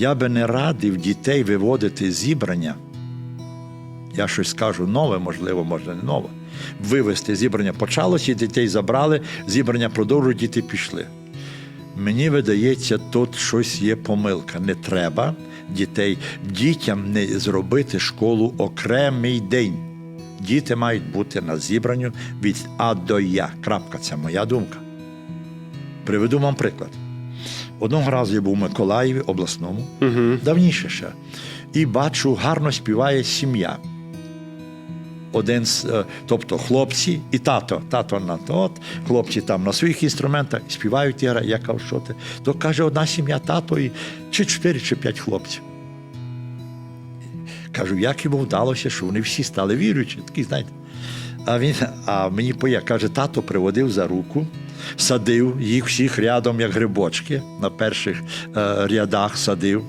Я би не радив дітей виводити зібрання. Я щось скажу нове, можливо, може не нове. Вивести зібрання почалося, дітей забрали, зібрання продовжують, діти пішли. Мені видається, тут щось є помилка. Не треба дітей, дітям не зробити школу окремий день. Діти мають бути на зібранню від А до Я. Крапка, це моя думка. Приведу вам приклад. Одного разу я був у Миколаєві обласному, давніше ще, і бачу, гарно співає сім'я. Один з, е, тобто хлопці і тато, тато на тот, хлопці там на своїх інструментах співають грають. Я кажу, що ти? То каже, одна сім'я тато і чи чотири, чи п'ять хлопців. Кажу, як йому вдалося, що вони всі стали віруючі, такі, знаєте. А він, а мені поє, каже, тато приводив за руку, садив їх всіх рядом, як грибочки, на перших е, рядах садив.